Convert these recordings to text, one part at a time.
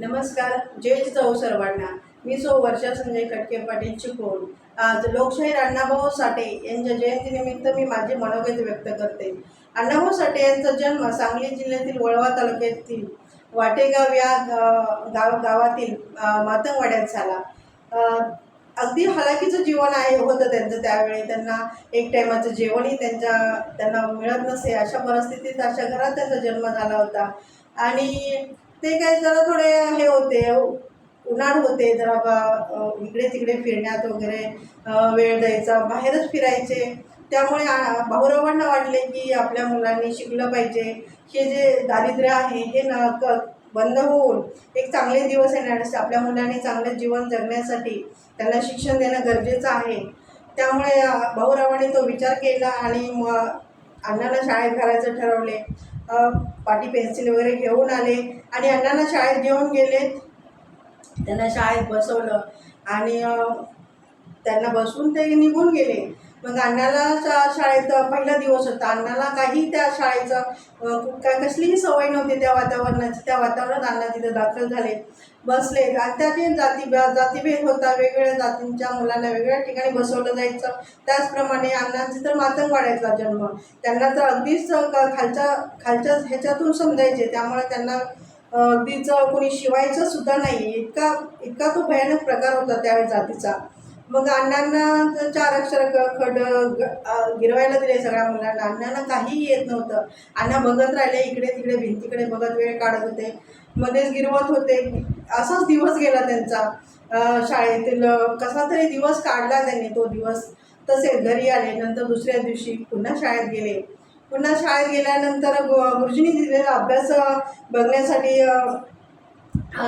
नमस्कार जय जाऊ सर्वांना. मी सो वर्षा संजय खटके पाटील चिपळूण. आज लोकशाहीर अण्णाभाऊ साठे यांच्या जयंतीनिमित्त मी माझे मनोगत व्यक्त करते. अण्णाभाऊ साठे यांचा जन्म सांगली जिल्ह्यातील वळवा तालुक्यातील वाटेगाव या गाव गावातील मातंगवाड्यात झाला. अगदी हलाखीचं जीवन आहे होतं त्यांचं त्यावेळी. त्यांना एक टायमाचं जेवणही त्यांच्या त्यांना मिळत नसे. अशा परिस्थितीत अशा घरात त्यांचा जन्म झाला होता. आणि ते काय जरा थोडे हे होते उन्हाळ होते जरा बा- इकडे तिकडे फिरण्यात वगैरे वेळ द्यायचा बाहेरच फिरायचे. त्यामुळे भाऊरावांना वाटले की आपल्या मुलांनी शिकलं पाहिजे. हे जे दारिद्र्य आहे हे न क बंद होऊन एक चांगले दिवस येण्यासाठी आपल्या मुलांनी चांगलं जीवन जगण्यासाठी त्यांना शिक्षण देणं गरजेचं आहे. त्यामुळे भाऊरावाने तो विचार केला आणि मग अण्णांना शाळेत घालायचं ठरवले. पाटी पेन्सिल वगैरे घेऊन आले. आणि अण्णांना शाळेत घेऊन गेले. त्यांना शाळेत बसवलं. आणि त्यांना बसून ते निघून गेले. मग अण्णाला शा- शाळेत पहिला दिवस होता. अण्णाला काही त्या शाळेचं काय कसलीही सवय नव्हती त्या वातावरणाची. त्या वातावरणात अण्णा तिथे दाखल झाले. बसले. आणि त्याचे जाती जातीभेद होता वेगवेगळ्या जातींच्या मुलांना वेगवेगळ्या ठिकाणी बसवलं जायचं. त्याचप्रमाणे अण्णांचा तर मातंगवाड्यातला जन्म. त्यांना तर अगदीच खालच्या खालच्या ह्याच्यातून समजायचे. त्यामुळे त्यांना अगदीच कोणी शिवायचं सुद्धा नाही. इतका इतका तो भयानक प्रकार होता त्यावेळी जातीचा. मग अण्णांना चार अक्षर खड गिरवायला दिले सगळ्या मुलांना. अण्णांना काहीही येत नव्हतं. अण्णा बघत राहिले इकडे तिकडे भिंतीकडे बघत वेळ काढत होते. मध्येच गिरवत होते. असाच दिवस गेला त्यांचा. शाळेतील कसा तरी दिवस काढला त्यांनी तो दिवस. तसेच घरी आले नंतर दुसऱ्या दिवशी पुन्हा शाळेत गेले. पुन्हा शाळेत गेल्यानंतर गुरुजींनी दिलेला अभ्यास बघण्यासाठी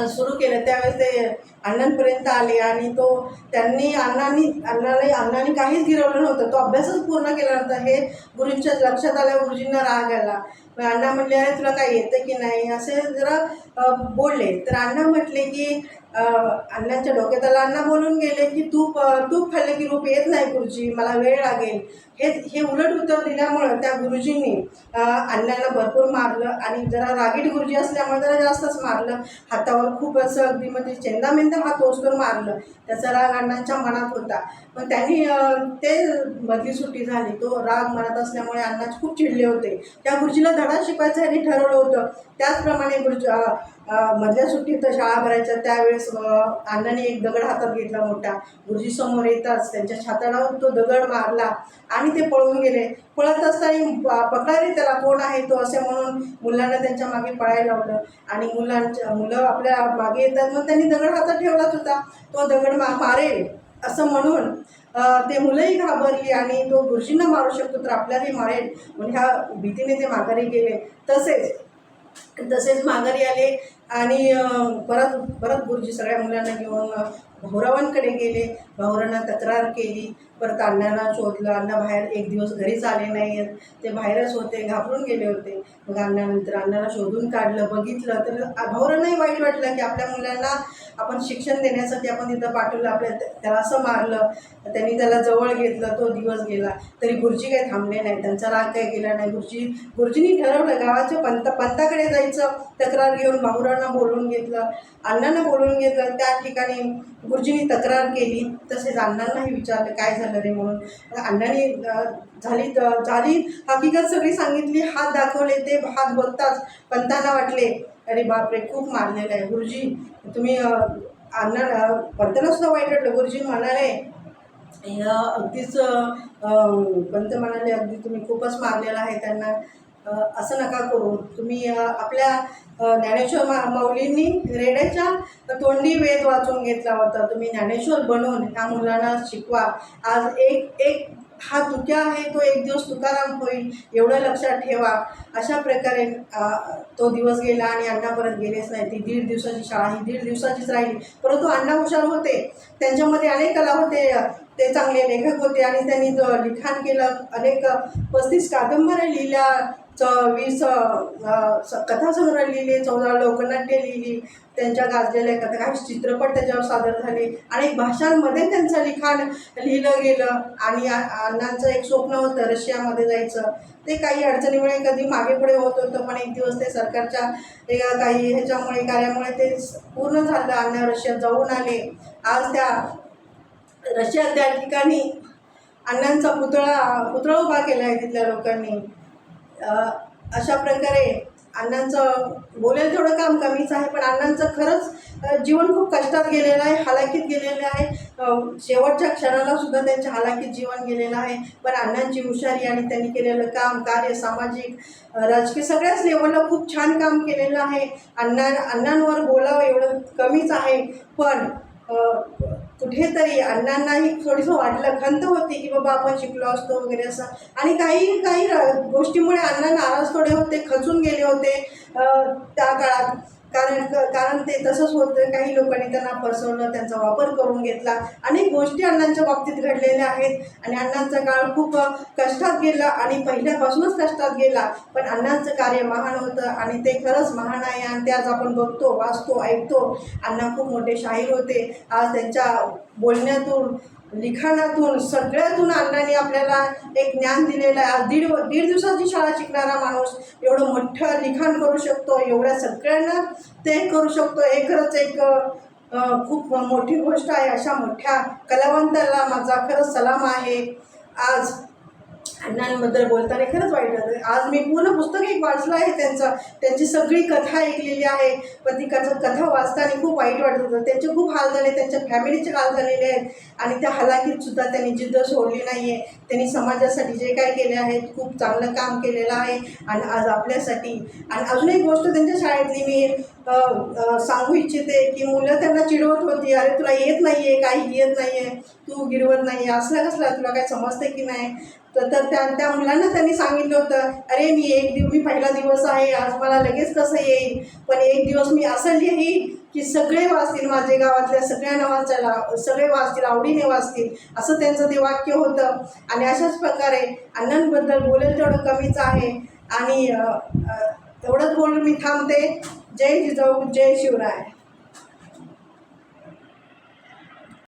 सुरू केलं. त्यावेळेस ते अण्णांपर्यंत आले आणि तो त्यांनी अण्णांनी अण्णाने अण्णांनी काहीच गिरवलं नव्हतं. तो अभ्यासच पूर्ण केला नव्हता हे गुरुजींच्या लक्षात आल्या गुरुजींना राग आला. मग अण्णा म्हटले अरे तुला काय येतं की नाही? असे जरा बोलले. तर अण्णा म्हटले की अण्णांच्या डोक्यात आला. अण्णा बोलून गेले की तूप तूप खाल्ले की रूप येत नाही गुरुजी. मला वेळ लागेल. हे हे उलट उत्तर दिल्यामुळं त्या गुरुजींनी अण्णांना भरपूर मारलं. आणि जरा रागीट गुरुजी असल्यामुळे जरा जास्तच मारलं. हातावर खूप असं अगदी म्हणजे चेंदामेंदा हा ओसकर मारलं त्याचा राग अण्णांच्या मनात होता. पण त्यांनी ते मधली सुट्टी झाली. तो राग मनात असल्यामुळे अण्णा खूप चिडले होते. त्या गुरुजीला धडा शिकवायचं यांनी ठरवलं होतं. त्याचप्रमाणे गुरुजी मधल्या सुट्टीत शाळा भरायच्या त्यावेळेस अण्णाने एक दगड हातात घेतला मोठा. गुरुजी समोर येताच त्यांच्या छाताडावर तो दगड मारला आणि ते पळून गेले. पळत असताना पकडा रे त्याला कोण आहे तो असे म्हणून मुलांना त्यांच्या मागे पळायला लावलं. आणि मुलांच्या मुलं आपल्या मागे येतात मग त्यांनी दगड हातात ठेवलाच होता तो दगड मा मारेल असं म्हणून ते मुलंही घाबरली आणि तो गुरुजींना मारू शकतो तर आपल्यालाही मारेल म्हणून ह्या भीतीने ते माघारी गेले. तसेच तसेच माघारी आले आणि परत परत गुरुजी सगळ्या मुलांना घेऊन भाऊरावांकडे गेले. भाऊरांना तक्रार केली. परत अण्णांना शोधलं अण्णा बाहेर एक दिवस घरीच आले नाही आहेत ते बाहेरच होते घाबरून गेले होते. मग अण्णानंतर अण्णाला शोधून काढलं बघितलं. तर भाऊरांनाही वाईट वाटलं की आपल्या मुलांना आपण शिक्षण देण्यासाठी आपण तिथं पाठवलं आपल्या त्याला असं मारलं. त्यांनी त्याला जवळ घेतलं तो दिवस गेला. तरी गुरुजी काही थांबले नाही त्यांचा राग काही गेला नाही. गुरुजी गुरुजींनी ठरवलं गावाच्या पंत पंताकडे जायचं. तक्रार घेऊन भाऊरांना बोलवून घेतलं. अण्णांना बोलवून घेतलं. त्या ठिकाणी गुरुजींनी तक्रार केली. तसेच अण्णांनाही विचारलं काय झालं? रे म्हणून. अण्णाने अण्णांनी झाली झाली. हकीकत सगळी सांगितली. हात दाखवले ते हात बघताच पंतांना वाटले अरे बापरे खूप मारलेलं आहे गुरुजी. तुम्ही अण्णा पंतांना सुद्धा वाईट वाटलं. गुरुजी म्हणाले अगदीच पंत म्हणाले अगदी तुम्ही खूपच मारलेलं आहे त्यांना. असं नका करू. तुम्ही आपल्या ज्ञानेश्वर मा माऊलींनी रेड्याच्या तोंडी वेद वाचून घेतला होता. तुम्ही ज्ञानेश्वर बनवून ह्या मुलांना शिकवा. आज एक एक हा तुक्या आहे तो एक दिवस तुकाराम होईल एवढं लक्षात ठेवा. अशा प्रकारे तो दिवस गेला आणि अण्णा परत गेलेच नाही. ती दीड दिवसाची शाळा ही दीड दिवसाचीच राहिली. परंतु अण्णा हुशार होते. त्यांच्यामध्ये अनेक कला होते. ते चांगले लेखक होते आणि त्यांनी लिखाण केलं. अनेक पस्तीस कादंबऱ्या लिहिल्या. वीस कथासंग्रह लिहिले चौदा लोकनाट्य लिहिली त्यांच्या गाजलेल्या कथा काही चित्रपट त्याच्यावर सादर झाले. अनेक भाषांमध्ये त्यांचं लिखाण लिहिलं गेलं. आणि अण्णांचं एक स्वप्न होतं रशियामध्ये जायचं. ते काही अडचणीमुळे कधी मागे पुढे होत होतं पण एक दिवस ते सरकारच्या काही ह्याच्यामुळे कार्यामुळे ते पूर्ण झालं अण्णा रशियात जाऊन आले. आज त्या रशियात त्या ठिकाणी अण्णांचा पुतळा पुतळा उभा केला आहे तिथल्या लोकांनी. अशा प्रकारे अण्णांचं बोलेल तेवढं काम कमीच आहे पण अण्णांचं खरंच जीवन खूप कष्टात गेलेलं आहे हालाकीत गेलेलं आहे. शेवटच्या क्षणाला सुद्धा त्यांच्या हालाकीत जीवन गेलेलं आहे. पण अण्णांची हुशारी आणि त्यांनी केलेलं काम कार्य सामाजिक राजकीय सगळ्याच लेवलला खूप छान काम केलेलं आहे. अण्णा अण्णांवर बोलावं एवढं कमीच आहे. पण कुठेतरी अण्णांनाही थोडीसं वाटलं खंत होती की बाबा आपण शिकलो असतो वगैरे असं. आणि काही काही गोष्टीमुळे अण्णा नाराज थोडे होते खचून गेले होते त्या काळात. कारण कारण ते तसंच होतं. काही लोकांनी त्यांना फसवलं त्यांचा वापर करून घेतला. अनेक गोष्टी अण्णांच्या बाबतीत घडलेल्या आहेत. आणि अण्णांचा काळ खूप कष्टात गेला आणि पहिल्यापासूनच कष्टात गेला. पण अण्णांचं कार्य महान होतं आणि ते खरंच महान आहे आणि ते आज आपण बघतो वाचतो ऐकतो. अण्णा खूप मोठे शाहीर होते. आज त्यांच्या बोलण्यातून लिखाणातून सगळ्यातून अण्णांनी आपल्याला एक ज्ञान दिलेलं आहे. दीड दीड दिवसाची शाळा शिकणारा माणूस एवढं मोठं लिखाण करू शकतो एवढ्या सगळ्यांना ते करू शकतो. हे खरंच एक खूप मोठी गोष्ट आहे. अशा मोठ्या कलावंताला माझा खरंच सलाम आहे. आज अण्णांबद्दल बोलताना खरंच वाईट वाटतं आज मी पूर्ण पुस्तक एक वाचलं आहे त्यांचं. त्यांची सगळी कथा ऐकलेली आहे. पण ती कथा कथा वाचताना खूप वाईट वाटत होतं. त्यांचे खूप हाल झाले. त्यांच्या फॅमिलीचे हाल झालेले आहेत. आणि त्या हलाखीत सुद्धा त्यांनी जिद्द सोडली नाही आहे त्यांनी समाजासाठी जे काय केले आहेत खूप चांगलं काम केलेलं आहे. आणि आज आपल्यासाठी आणि अजून एक गोष्ट त्यांच्या शाळेतली मी सांगू इच्छिते की मुलं त्यांना चिडवत होती. अरे तुला येत नाही आहे काही येत नाही आहे तू गिरवत नाही आहे असला कसला तुला काय समजते की नाही? तर तर त्या त्या मुलांना त्यांनी सांगितलं होतं अरे मी एक दिवस मी पहिला दिवस आहे आज मला लगेच कसं येईल? पण एक दिवस मी असं लिहीन की सगळे वाचतील माझे गावातल्या सगळ्यांना वाचायला सगळे वाचतील आवडीने वाचतील. असं त्यांचं ते वाक्य होतं. आणि अशाच प्रकारे अण्णांबद्दल बोलेल तेवढं कमीच आहे. आणि तेवढंच बोलून मी थांबते. जय जिजाऊ जय शिवराय.